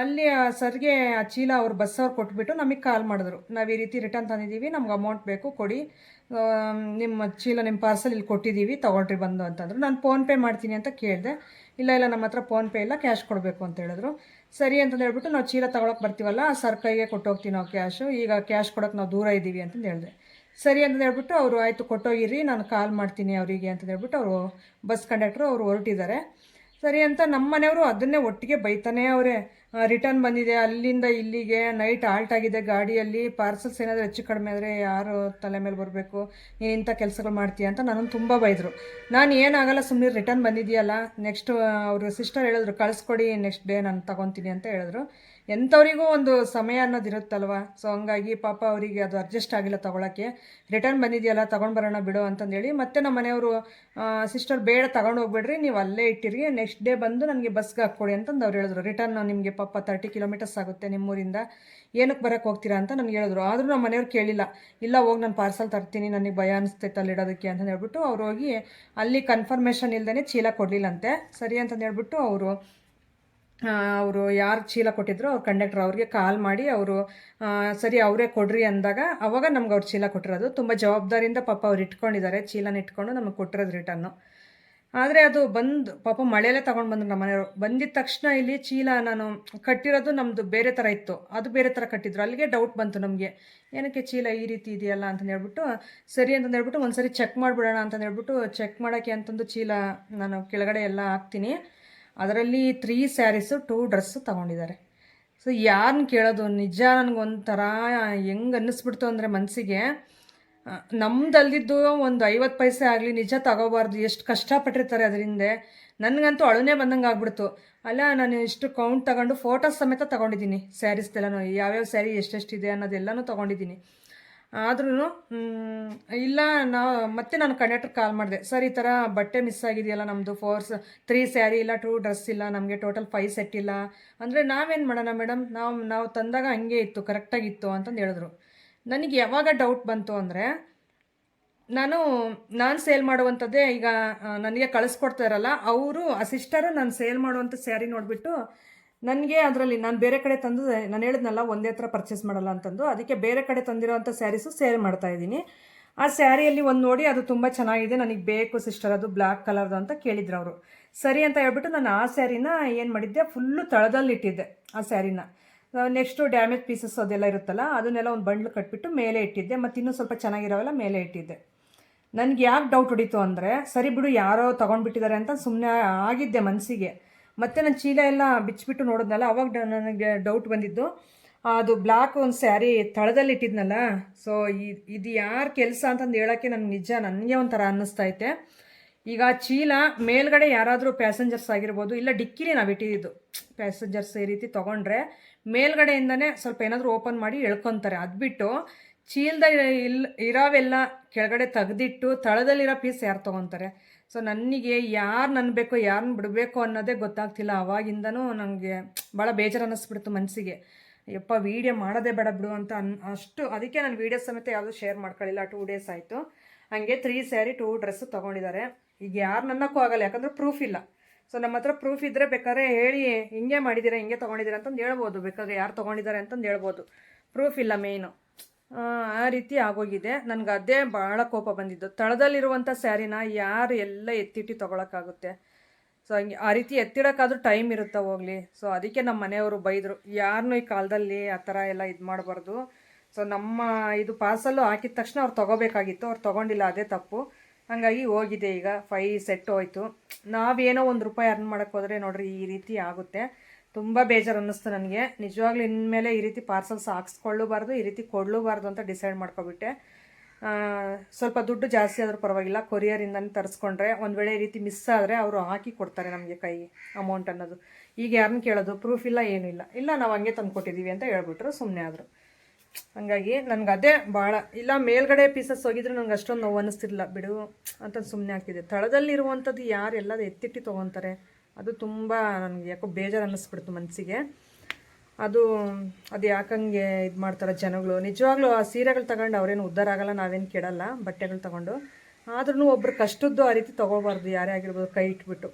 ಅಲ್ಲಿ ಸರ್ಗೆ ಆ ಚೀಲ ಅವ್ರು ಬಸ್ ಅವ್ರು ಕೊಟ್ಬಿಟ್ಟು ನಮಗೆ ಕಾಲ್ ಮಾಡಿದ್ರು. ನಾವು ಈ ರೀತಿ ರಿಟರ್ನ್ ತಂದಿದ್ದೀವಿ ನಮ್ಗೆ ಅಮೌಂಟ್ ಬೇಕು ಕೊಡಿ. ನಿಮ್ಮ ಚೀಲ ನಿಮ್ಮ ಪಾರ್ಸಲ್ ಇಲ್ಲಿ ಕೊಟ್ಟಿದ್ದೀವಿ, ತೊಗೊಳ್ರಿ ಬಂದು ಅಂತಂದರು. ನಾನು ಫೋನ್ಪೇ ಮಾಡ್ತೀನಿ ಅಂತ ಕೇಳಿದೆ. ಇಲ್ಲ ಇಲ್ಲ, ನಮ್ಮ ಹತ್ರ ಫೋನ್ಪೇ ಇಲ್ಲ ಕ್ಯಾಶ್ ಕೊಡಬೇಕು ಅಂತ ಹೇಳಿದ್ರು. ಸರಿ ಅಂತಂದು ಹೇಳ್ಬಿಟ್ಟು ನಾವು ಚೀಲ ತೊಗೊಳಕ್ಕೆ ಬರ್ತೀವಲ್ಲ ಸರ್ ಕೈಗೆ ಕೊಟ್ಟೋಗ್ತೀವಿ ನಾವು ಕ್ಯಾಶು ಈಗ ಕ್ಯಾಶ್ ಕೊಡೋಕೆ ನಾವು ದೂರ ಇದ್ದೀವಿ ಅಂತಂದು ಹೇಳಿದೆ. ಸರಿ ಅಂತ ಹೇಳ್ಬಿಟ್ಟು ಅವರು ಆಯಿತು, ಕೊಟ್ಟೋಗಿರಿ, ನಾನು ಕಾಲ್ ಮಾಡ್ತೀನಿ ಅವರಿಗೆ ಅಂತಂದು ಹೇಳ್ಬಿಟ್ಟು ಅವರು ಬಸ್ ಕಂಡಕ್ಟ್ರು ಅವರು ಹೊರಟಿದ್ದಾರೆ. ಸರಿ ಅಂತ ನಮ್ಮ ಮನೆಯವರು ಅದನ್ನೇ ಒಟ್ಟಿಗೆ ಬೈತಾನೆ ಅವರೇ. ರಿಟರ್ನ್ ಬಂದಿದೆ. ಅಲ್ಲಿಂದ ಇಲ್ಲಿಗೆ ನೈಟ್ ಆಲ್ಟ್ ಆಗಿದೆ. ಗಾಡಿಯಲ್ಲಿ ಪಾರ್ಸಲ್ಸ್ ಏನಾದರೂ ಹೆಚ್ಚು ಕಡಿಮೆ ಆದರೆ ಯಾರು ತಲೆ ಮೇಲೆ ಬರಬೇಕು. ನೀನು ಇಂಥ ಕೆಲಸಗಳು ಮಾಡ್ತೀಯ ಅಂತ ನನ್ನನ್ನು ತುಂಬ ಬೈದರು. ನಾನು ಏನಾಗಲ್ಲ ಸುಮ್ಮನೆ ರಿಟರ್ನ್ ಬಂದಿದೆಯಲ್ಲ ನೆಕ್ಸ್ಟ್ ಅವರು ಸಿಸ್ಟರ್ ಹೇಳಿದ್ರು, ಕಳಿಸ್ಕೊಡಿ ನೆಕ್ಸ್ಟ್ ಡೇ ನಾನು ತಗೊತೀನಿ ಅಂತ ಹೇಳಿದ್ರು. ಎಂಥವ್ರಿಗೂ ಒಂದು ಸಮಯ ಅನ್ನೋದು ಇರುತ್ತಲ್ವ? ಸೊ ಹಂಗಾಗಿ ಪಾಪ ಅವರಿಗೆ ಅದು ಅಡ್ಜಸ್ಟ್ ಆಗಿಲ್ಲ ತೊಗೊಳಕ್ಕೆ. ರಿಟರ್ನ್ ಬಂದಿದೆಯಲ್ಲ, ತೊಗೊಂಡು ಬರೋಣ ಬಿಡು ಅಂತಂದೇಳಿ ಮತ್ತೆ ನಮ್ಮ ಮನೆಯವರು ಸಿಸ್ಟರ್ ಬೇಡ ತಗೊಂಡು ಹೋಗ್ಬೇಡ್ರಿ, ನೀವು ಅಲ್ಲೇ ಇಟ್ಟಿರಿ ನೆಕ್ಸ್ಟ್ ಡೇ ಬಂದು ನನಗೆ ಬಸ್ಗೆ ಹಾಕ್ಕೊಡಿ ಅಂತಂದು ಅವ್ರು ಹೇಳಿದ್ರು. ರಿಟರ್ನ್ ನಿಮಗೆ ಪಾಪ ತರ್ಟಿ ಕಿಲೋಮೀಟರ್ಸ್ ಆಗುತ್ತೆ ನಿಮ್ಮೂರಿಂದ. ಏನಕ್ಕೆ ಬರೋಕ್ಕೆ ಹೋಗ್ತೀರಾ ಅಂತ ನನಗೆ ಹೇಳಿದ್ರು. ಆದರೂ ನಮ್ಮ ಮನೆಯವ್ರು ಕೇಳಿಲ್ಲ. ಇಲ್ಲ, ಹೋಗಿ ನಾನು ಪಾರ್ಸಲ್ ತರ್ತೀನಿ, ನನಗೆ ಭಯ ಅನಿಸ್ತೈತೆ ಅಲ್ಲಿ ಇಡೋದಕ್ಕೆ ಅಂತ ಹೇಳ್ಬಿಟ್ಟು ಅವ್ರು ಹೋಗಿ ಅಲ್ಲಿ ಕನ್ಫರ್ಮೇಷನ್ ಇಲ್ಲದೇ ಚೀಲ ಕೊಡಲಿಲ್ಲಂತೆ. ಸರಿ ಅಂತಂದು ಹೇಳ್ಬಿಟ್ಟು ಅವರು ಅವರು ಯಾರು ಚೀಲ ಕೊಟ್ಟಿದ್ರು ಅವ್ರು ಕಂಡಕ್ಟರ್ ಅವ್ರಿಗೆ ಕಾಲ್ ಮಾಡಿ ಅವರು ಸರಿ ಅವರೇ ಕೊಡ್ರಿ ಅಂದಾಗ ಅವಾಗ ನಮ್ಗೆ ಅವ್ರು ಚೀಲ ಕೊಟ್ಟಿರೋದು. ತುಂಬ ಜವಾಬ್ದಾರಿಯಿಂದ ಪಾಪ ಅವ್ರು ಇಟ್ಕೊಂಡಿದ್ದಾರೆ ಚೀಲನ ಇಟ್ಕೊಂಡು ನಮಗೆ ಕೊಟ್ಟಿರೋದು ರಿಟರ್ನು ಆದರೆ ಅದು ಬಂದು, ಪಾಪ ಮಳೆಯಲ್ಲೇ ತೊಗೊಂಡು ಬಂದರು ನಮ್ಮ ಮನೆಯವರು. ಬಂದಿದ್ದ ತಕ್ಷಣ ಇಲ್ಲಿ ಚೀಲ ನಾನು ಕಟ್ಟಿರೋದು ನಮ್ಮದು ಬೇರೆ ಥರ ಇತ್ತು. ಅದು ಬೇರೆ ಥರ ಕಟ್ಟಿದ್ರು. ಅಲ್ಲಿಗೆ ಡೌಟ್ ಬಂತು ನಮಗೆ. ಏನಕ್ಕೆ ಚೀಲ ಈ ರೀತಿ ಇದೆಯಲ್ಲ ಅಂತ ಹೇಳ್ಬಿಟ್ಟು, ಸರಿ ಅಂತಂದು ಹೇಳ್ಬಿಟ್ಟು ಒಂದು ಸರಿ ಚೆಕ್ ಮಾಡಿಬಿಡೋಣ ಅಂತಂದು ಹೇಳ್ಬಿಟ್ಟು ಚೆಕ್ ಮಾಡೋಕ್ಕೆ ಅಂತಂದು ಚೀಲ ನಾನು ಕೆಳಗಡೆ ಎಲ್ಲ ಹಾಕ್ತೀನಿ. ಅದರಲ್ಲಿ ತ್ರೀ ಸ್ಯಾರೀಸು ಟೂ ಡ್ರೆಸ್ಸು ತೊಗೊಂಡಿದ್ದಾರೆ. ಸೊ ಯಾರನ್ನ ಕೇಳೋದು? ನಿಜ ನನಗೊಂಥರ ಹೆಂಗೆ ಅನ್ನಿಸ್ಬಿಡ್ತು ಅಂದರೆ ಮನಸ್ಸಿಗೆ ನಮ್ದಲ್ದಿದ್ದು ಒಂದು ಐವತ್ತು ಪೈಸೆ ಆಗಲಿ ನಿಜ ತಗೋಬಾರ್ದು. ಎಷ್ಟು ಕಷ್ಟಪಟ್ಟಿರ್ತಾರೆ ಅದರಿಂದ. ನನಗಂತೂ ಅಳುನೇ ಬಂದಂಗೆ ಆಗ್ಬಿಡ್ತು. ಅಲ್ಲ, ನಾನು ಇಷ್ಟು ಕೌಂಟ್ ತಗೊಂಡು ಫೋಟೋಸ್ ಸಮೇತ ತೊಗೊಂಡಿದ್ದೀನಿ. ಸ್ಯಾರೀಸ್ದೆಲ್ಲನೂ ಯಾವ್ಯಾವ ಸ್ಯಾರಿ ಎಷ್ಟೆಷ್ಟಿದೆ ಅನ್ನೋದೆಲ್ಲನೂ ತೊಗೊಂಡಿದ್ದೀನಿ. ಆದ್ರೂ ಇಲ್ಲ ನಾವು ಮತ್ತೆ ನಾನು ಕಂಡಕ್ಟರ್ ಕಾಲ್ ಮಾಡಿದೆ. ಸರ್, ಈ ಥರ ಬಟ್ಟೆ ಮಿಸ್ ಆಗಿದೆಯಲ್ಲ ನಮ್ಮದು ಫೋರ್ಸ್ ತ್ರೀ ಸ್ಯಾರಿ ಇಲ್ಲ ಟೂ ಡ್ರೆಸ್ ಇಲ್ಲ, ನಮಗೆ ಟೋಟಲ್ ಫೈವ್ ಸೆಟ್ ಇಲ್ಲ. ಅಂದರೆ ನಾವೇನು ಮಾಡೋಣ ಮೇಡಮ್ ನಾವು ನಾವು ತಂದಾಗ ಹಂಗೆ ಇತ್ತು ಕರೆಕ್ಟಾಗಿತ್ತು ಅಂತಂದು ಹೇಳಿದ್ರು. ನನಗೆ ಯಾವಾಗ ಡೌಟ್ ಬಂತು ಅಂದರೆ, ನಾನು ನಾನು ಸೇಲ್ ಮಾಡುವಂಥದ್ದೇ ಈಗ ನನಗೆ ಕಳಿಸ್ಕೊಡ್ತಾ ಇರಲ್ಲ. ಅವರು ಆ ಸಿಸ್ಟರು ನಾನು ಸೇಲ್ ಮಾಡುವಂಥ ಸ್ಯಾರಿ ನೋಡಿಬಿಟ್ಟು ನನಗೆ ಅದರಲ್ಲಿ ನಾನು ಬೇರೆ ಕಡೆ ತಂದು ನಾನು ಹೇಳಿದ್ನಲ್ಲ ಒಂದೇ ಹತ್ರ ಪರ್ಚೇಸ್ ಮಾಡಲ್ಲ ಅಂತಂದು, ಅದಕ್ಕೆ ಬೇರೆ ಕಡೆ ತಂದಿರೋವಂಥ ಸ್ಯಾರೀಸು ಸೇಲ್ ಮಾಡ್ತಾ ಇದ್ದೀನಿ. ಆ ಸ್ಯಾರಿಯಲ್ಲಿ ಒಂದು ನೋಡಿ ಅದು ತುಂಬ ಚೆನ್ನಾಗಿದೆ, ನನಗೆ ಬೇಕು ಸಿಸ್ಟರ್ ಅದು ಬ್ಲ್ಯಾಕ್ ಕಲರ್ದು ಅಂತ ಕೇಳಿದ್ರು ಅವರು. ಸರಿ ಅಂತ ಹೇಳ್ಬಿಟ್ಟು ನಾನು ಆ ಸ್ಯಾರಿನ ಏನು ಮಾಡಿದ್ದೆ ಫುಲ್ಲು ತಳದಲ್ಲಿ ಇಟ್ಟಿದ್ದೆ ಆ ಸ್ಯಾರಿನ ನೆಕ್ಸ್ಟು ಡ್ಯಾಮೇಜ್ ಪೀಸಸ್ ಅದೆಲ್ಲ ಇರುತ್ತಲ್ಲ, ಅದನ್ನೆಲ್ಲ ಒಂದು ಬಂಡ್ಲು ಕಟ್ಬಿಟ್ಟು ಮೇಲೆ ಇಟ್ಟಿದ್ದೆ, ಮತ್ತು ಇನ್ನೂ ಸ್ವಲ್ಪ ಚೆನ್ನಾಗಿರೋವಲ್ಲ ಮೇಲೆ ಇಟ್ಟಿದ್ದೆ. ನನಗೆ ಯಾಕೆ ಡೌಟ್ ಹೊಡಿತು ಅಂದರೆ, ಸರಿ ಬಿಡು ಯಾರೋ ತೊಗೊಂಡ್ಬಿಟ್ಟಿದ್ದಾರೆ ಅಂತ ಸುಮ್ಮನೆ ಆಗಿದ್ದೆ ಮನಸ್ಸಿಗೆ ಮತ್ತೆ ನಾನು ಚೀಲ ಎಲ್ಲ ಬಿಚ್ಚಿಬಿಟ್ಟು ನೋಡಿದ್ನಲ್ಲ, ಅವಾಗ ನನಗೆ ಡೌಟ್ ಬಂದಿದ್ದು. ಅದು ಬ್ಲ್ಯಾಕ್ ಒಂದು ಸ್ಯಾರಿ ತಳದಲ್ಲಿ ಇಟ್ಟಿದ್ನಲ್ಲ ಸೊ ಇದು ಯಾರ ಕೆಲಸ ಅಂತಂದು ಹೇಳೋಕ್ಕೆ ನನಗೆ ನಿಜ ನನಗೆ ಒಂಥರ ಅನ್ನಿಸ್ತೈತೆ ಈಗ ಚೀಲ ಮೇಲ್ಗಡೆ ಯಾರಾದರೂ ಪ್ಯಾಸೆಂಜರ್ಸ್ ಆಗಿರ್ಬೋದು, ಇಲ್ಲ ಡಿಕ್ಕಿಲಿ ನಾವು ಇಟ್ಟಿದ್ದು ಪ್ಯಾಸೆಂಜರ್ಸ್ ಈ ರೀತಿ ತೊಗೊಂಡ್ರೆ ಮೇಲ್ಗಡೆಯಿಂದನೇ ಸ್ವಲ್ಪ ಏನಾದರೂ ಓಪನ್ ಮಾಡಿ ಎಳ್ಕೊತಾರೆ. ಅದು ಬಿಟ್ಟು ಚೀಲದ ಇಲ್, ಇರೋವೆಲ್ಲ ಕೆಳಗಡೆ ತೆಗೆದಿಟ್ಟು ತಳದಲ್ಲಿರೋ ಪೀಸ್ ಯಾರು ತೊಗೊತಾರೆ? ಸೊ ನನಗೆ ಯಾರು ನನ್ನ ಬೇಕೋ ಯಾರನ್ನ ಬಿಡಬೇಕು ಅನ್ನೋದೇ ಗೊತ್ತಾಗ್ತಿಲ್ಲ. ಅವಾಗಿಂದನೂ ನನಗೆ ಭಾಳ ಬೇಜಾರು ಅನ್ನಿಸ್ಬಿಡ್ತು ಮನಸ್ಸಿಗೆ ಯಪ್ಪ ವೀಡಿಯೋ ಮಾಡೋದೇ ಬೇಡ ಬಿಡು ಅಂತ ಅನ್, ಅಷ್ಟು ಅದಕ್ಕೆ ನಾನು ವೀಡಿಯೋ ಸಮೇತ ಯಾವುದೂ ಶೇರ್ ಮಾಡ್ಕೊಳ್ಳಿಲ್ಲ ಟೂ ಡೇಸ್ ಆಯಿತು. ಹಾಗೆ ತ್ರೀ ಸ್ಯಾರಿ ಟೂ ಡ್ರೆಸ್ಸು ತೊಗೊಂಡಿದ್ದಾರೆ. ಈಗ ಯಾರು ನನ್ನಕ್ಕೂ ಆಗಲ್ಲ, ಯಾಕಂದರೆ ಪ್ರೂಫ್ ಇಲ್ಲ. ಸೊ ನಮ್ಮ ಹತ್ರ ಪ್ರೂಫ್ ಇದ್ದರೆ ಬೇಕಾದ್ರೆ ಹೇಳಿ, ಹಿಂಗೆ ಮಾಡಿದ್ದೀರಾ ಹಿಂಗೆ ತೊಗೊಂಡಿದ್ದೀರಾ ಅಂತಂದು ಹೇಳ್ಬೋದು. ಬೇಕಾದ್ರೆ ಯಾರು ತೊಗೊಂಡಿದ್ದಾರೆ ಅಂತಂದು ಹೇಳ್ಬೋದು. ಪ್ರೂಫ್ ಇಲ್ಲ ಮೇಯ್ನು ಆ ರೀತಿ ಆಗೋಗಿದೆ. ನನಗೆ ಅದೇ ಭಾಳ ಕೋಪ ಬಂದಿದ್ದು. ತಳದಲ್ಲಿರುವಂಥ ಸ್ಯಾರಿನ ಯಾರು ಎಲ್ಲ ಎತ್ತಿಟ್ಟು ತೊಗೊಳಕ್ಕಾಗುತ್ತೆ. ಸೊ ಹಂಗೆ ಆ ರೀತಿ ಎತ್ತಿಡೋಕ್ಕಾದ್ರೂ ಟೈಮ್ ಇರುತ್ತಾ ಹೋಗ್ಲಿ. ಸೊ ಅದಕ್ಕೆ ನಮ್ಮ ಮನೆಯವರು ಬೈದರು. ಯಾರನ್ನೂ ಈ ಕಾಲದಲ್ಲಿ ಆ ಥರ ಎಲ್ಲ ಇದು ಮಾಡಬಾರ್ದು. ಸೊ ನಮ್ಮ ಇದು ಪಾರ್ಸಲ್ಲು ಹಾಕಿದ ತಕ್ಷಣ ಅವ್ರು ತೊಗೋಬೇಕಾಗಿತ್ತು. ಅವ್ರು ತೊಗೊಂಡಿಲ್ಲ, ಅದೇ ತಪ್ಪು. ಹಾಗಾಗಿ ಹೋಗಿದೆ ಈಗ. ಫೈ ಸೆಟ್ ಹೋಯ್ತು. ನಾವೇನೋ ಒಂದು ರೂಪಾಯಿ ಅರ್ನ್ ಮಾಡೋಕ್ಕೆ ಹೋದರೆ ನೋಡ್ರಿ, ಈ ರೀತಿ ಆಗುತ್ತೆ. ತುಂಬ ಬೇಜಾರು ಅನ್ನಿಸ್ತು ನನಗೆ. ನಿಜವಾಗ್ಲೂ ಇನ್ಮೇಲೆ ಈ ರೀತಿ ಪಾರ್ಸಲ್ಸ್ ಹಾಕ್ಸ್ಕೊಳ್ಳಬಾರ್ದು, ಈ ರೀತಿ ಕೊಡಲೂಬಾರ್ದು ಅಂತ ಡಿಸೈಡ್ ಮಾಡ್ಕೊಬಿಟ್ಟೆ. ಸ್ವಲ್ಪ ದುಡ್ಡು ಜಾಸ್ತಿ ಆದರೂ ಪರವಾಗಿಲ್ಲ ಕೊರಿಯರಿಂದನೇ ತರಿಸ್ಕೊಂಡ್ರೆ, ಒಂದು ವೇಳೆ ಈ ರೀತಿ ಮಿಸ್ ಆದರೆ ಅವರು ಹಾಕಿ ಕೊಡ್ತಾರೆ ನಮಗೆ ಕೈ ಅಮೌಂಟ್ ಅನ್ನೋದು. ಈಗ ಯಾರನ್ನ ಕೇಳೋದು ಪ್ರೂಫ್ ಇಲ್ಲ, ಏನೂ ಇಲ್ಲ. ಇಲ್ಲ, ನಾವು ಹಂಗೆ ತಂದು ಕೊಟ್ಟಿದ್ದೀವಿ ಅಂತ ಹೇಳ್ಬಿಟ್ರು ಸುಮ್ಮನೆ ಆದರು. ಹಂಗಾಗಿ ನನಗೆ ಅದೇ ಭಾಳ ಇಲ್ಲ ಮೇಲ್ಗಡೆ ಪೀಸಸ್ ಹೋಗಿದ್ರೆ ನನಗೆ ಅಷ್ಟೊಂದು ನೋವು ಅನ್ನಿಸ್ತಿರ್ಲಿಲ್ಲ. ಬಿಡು, ಅಂತ ಸುಮ್ಮನೆ ಆಗ್ತಿದೆ ತಳದಲ್ಲಿರುವಂಥದ್ದು ಯಾರು ಎಲ್ಲದ ಎತ್ತಿಟ್ಟು ತೊಗೊತಾರೆ. ಅದು ತುಂಬ ನನಗೆ ಯಾಕೋ ಬೇಜಾರು ಅನ್ನಿಸ್ಬಿಡ್ತು ಮನಸ್ಸಿಗೆ ಅದು ಅದು ಯಾಕಂಗೆ ಇದು ಮಾಡ್ತಾರೆ ಜನಗಳು. ನಿಜವಾಗ್ಲೂ ಆ ಸೀರೆಗಳು ತಗೊಂಡು ಅವ್ರೇನು ಉದ್ಧಾರ ಆಗಲ್ಲ, ನಾವೇನು ಕೆಡಲ್ಲ, ಬಟ್ಟೆಗಳು ತಗೊಂಡು. ಆದ್ರೂ ಒಬ್ರು ಕಷ್ಟದ್ದು ಆ ರೀತಿ ತೊಗೋಬಾರ್ದು, ಯಾರೇ ಆಗಿರ್ಬೋದು ಕೈ ಇಟ್ಬಿಟ್ಟು.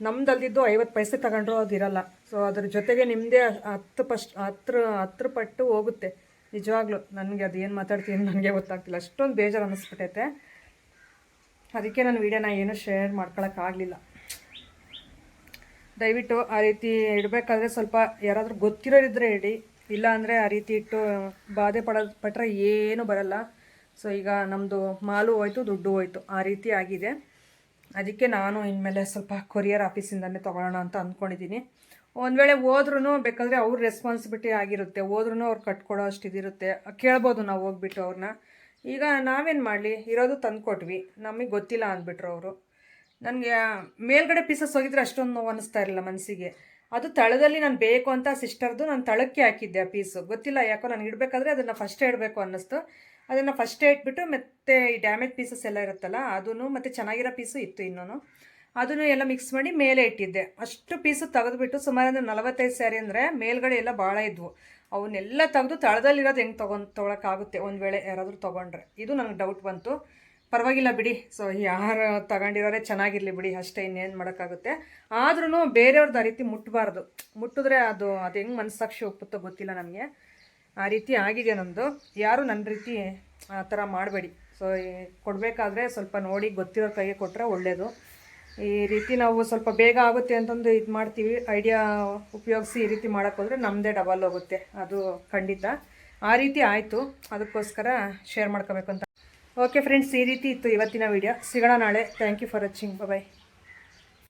ನಮ್ದಲ್ದಿದ್ದು ಐವತ್ತು ಪೈಸೆ ತಗೊಂಡ್ರು ಅದು ಇರಲ್ಲ. ಸೊ ಅದ್ರ ಜೊತೆಗೆ ನಿಮ್ಮದೇ ಹತ್ತು ಪಸ್ಟ್ ಹತ್ರ ಹತ್ರ ಪಟ್ಟು ಹೋಗುತ್ತೆ. ನಿಜವಾಗ್ಲೂ ನನಗೆ ಅದು ಏನು ಮಾತಾಡ್ತೀನಿ ನನಗೆ ಗೊತ್ತಾಗ್ತಿಲ್ಲ. ಅಷ್ಟೊಂದು ಬೇಜಾರು ಅನ್ನಿಸ್ಬಿಟ್ಟೈತೆ ಅದಕ್ಕೆ ನಾನು ವೀಡಿಯೋನ ಏನೂ ಶೇರ್ ಮಾಡ್ಕೊಳಕ್ಕಾಗಲಿಲ್ಲ ದಯವಿಟ್ಟು ಆ ರೀತಿ ಇಡಬೇಕಾದ್ರೆ ಸ್ವಲ್ಪ ಯಾರಾದರೂ ಗೊತ್ತಿರೋರಿದ್ರೆ ಇಡಿ. ಇಲ್ಲ ಅಂದರೆ ಆ ರೀತಿ ಇಟ್ಟು ಬಾಧೆ ಪಡೋದು ಪಟ್ಟರೆ ಏನೂ ಬರಲ್ಲ. ಸೊ ಈಗ ನಮ್ಮದು ಮಾಲು ಹೋಯ್ತು, ದುಡ್ಡು ಹೋಯ್ತು. ಆ ರೀತಿ ಆಗಿದೆ. ಅದಕ್ಕೆ ನಾನು ಇನ್ಮೇಲೆ ಸ್ವಲ್ಪ ಕೊರಿಯರ್ ಆಫೀಸಿಂದನೇ ತೊಗೊಳ್ಳೋಣ ಅಂತ ಅಂದ್ಕೊಂಡಿದ್ದೀನಿ. ಒಂದು ವೇಳೆ ಹೋದ್ರೂ ಬೇಕಾದರೆ ಅವ್ರ ರೆಸ್ಪಾನ್ಸಿಬಿಲಿಟಿ ಆಗಿರುತ್ತೆ. ಹೋದ್ರೂ ಅವ್ರು ಕಟ್ಕೊಡೋ ಅಷ್ಟು ಇದಿರುತ್ತೆ. ಕೇಳ್ಬೋದು ನಾವು ಹೋಗ್ಬಿಟ್ಟು ಅವ್ರನ್ನ ಈಗ ನಾವೇನು ಮಾಡಲಿ? ಇರೋದು ತಂದುಕೊಟ್ವಿ. ನಮಗೆ ಗೊತ್ತಿಲ್ಲ ಅಂದ್ಬಿಟ್ರು ಅವರು. ನನಗೆ ಮೇಲ್ಗಡೆ ಪೀಸಸ್ ಹೋಗಿದ್ರೆ ಅಷ್ಟೊಂದು ನೋವು ಅನ್ನಿಸ್ತಾ ಇರಲಿಲ್ಲ ಮನಸ್ಸಿಗೆ ಅದು ತಳದಲ್ಲಿ ನಾನು ಬೇಕು ಅಂತ ಸಿಸ್ಟರ್ದು ನಾನು ತಳಕ್ಕೆ ಹಾಕಿದ್ದೆ ಆ ಪೀಸು. ಗೊತ್ತಿಲ್ಲ ಯಾಕೋ ನಾನು ಇಡಬೇಕಾದ್ರೆ ಅದನ್ನು ಫಸ್ಟೇ ಇಡಬೇಕು ಅನ್ನಿಸ್ತು. ಅದನ್ನು ಫಸ್ಟೇ ಇಟ್ಬಿಟ್ಟು ಮತ್ತೆ ಈ ಡ್ಯಾಮೇಜ್ ಪೀಸಸ್ ಎಲ್ಲ ಇರುತ್ತಲ್ಲ ಅದನ್ನು ಮತ್ತು ಚೆನ್ನಾಗಿರೋ ಪೀಸು ಇತ್ತು ಇನ್ನೂ ಅದನ್ನು ಎಲ್ಲ ಮಿಕ್ಸ್ ಮಾಡಿ ಮೇಲೆ ಇಟ್ಟಿದ್ದೆ. ಅಷ್ಟು ಪೀಸು ತೆಗೆದುಬಿಟ್ಟು ಸುಮಾರು ಅಂದರೆ ನಲವತ್ತೈದು ಸ್ಯಾರಿ ಅಂದರೆ ಮೇಲ್ಗಡೆ ಎಲ್ಲ ಭಾಳ ಇದ್ವು. ಅವನ್ನೆಲ್ಲ ತೆಗೆದು ತಳದಲ್ಲಿರೋದು ಹೆಂಗೆ ತೊಗೊಂಡು ತೊಗೊಳಕ್ಕಾಗುತ್ತೆ ಒಂದು ವೇಳೆ ಯಾರಾದರೂ ತೊಗೊಂಡ್ರೆ. ಇದು ನನಗೆ ಡೌಟ್ ಬಂತು. ಪರವಾಗಿಲ್ಲ ಬಿಡಿ. ಸೊ ಯಾರು ತಗೊಂಡಿರೋರೆ ಚೆನ್ನಾಗಿರಲಿ ಬಿಡಿ. ಅಷ್ಟೇ ಇನ್ನೇನು ಮಾಡೋಕ್ಕಾಗುತ್ತೆ. ಆದ್ರೂ ಬೇರೆಯವ್ರದ್ದು ಆ ರೀತಿ ಮುಟ್ಟಬಾರ್ದು ಮುಟ್ಟಿದ್ರೆ ಅದು ಅದು ಹೆಂಗೆ ಮನಸ್ಸಾಕ್ಷಿ ಒಪ್ಪುತ್ತೋ ಗೊತ್ತಿಲ್ಲ ನಮಗೆ. ಆ ರೀತಿ ಆಗಿದೆ ನಮ್ಮದು ಯಾರು ನನ್ನ ರೀತಿ ಆ ಥರ ಮಾಡಬೇಡಿ. ಸೊ ಕೊಡಬೇಕಾದ್ರೆ ಸ್ವಲ್ಪ ನೋಡಿ ಗೊತ್ತಿರೋ ಕೈಗೆ ಕೊಟ್ಟರೆ ಒಳ್ಳೆಯದು ಈ ರೀತಿ ನಾವು ಸ್ವಲ್ಪ ಬೇಗ ಆಗುತ್ತೆ ಅಂತಂದು ಇದು ಮಾಡ್ತೀವಿ. ಐಡಿಯಾ ಉಪಯೋಗಿಸಿ ಈ ರೀತಿ ಮಾಡೋಕ್ಕೋದ್ರೆ ನಮ್ಮದೇ ಡಬಲ್ ಹೋಗುತ್ತೆ. ಅದು ಖಂಡಿತ. ಆ ರೀತಿ ಆಯಿತು. ಅದಕ್ಕೋಸ್ಕರ ಶೇರ್ ಮಾಡ್ಕೋಬೇಕು ಅಂತ ಓಕೆ ಫ್ರೆಂಡ್ಸ್ ಈ ರೀತಿ ಇತ್ತು ಇವತ್ತಿನ ವಿಡಿಯೋ ಸಿಗೋಣ ನಾಳೆ. Thank you for watching bye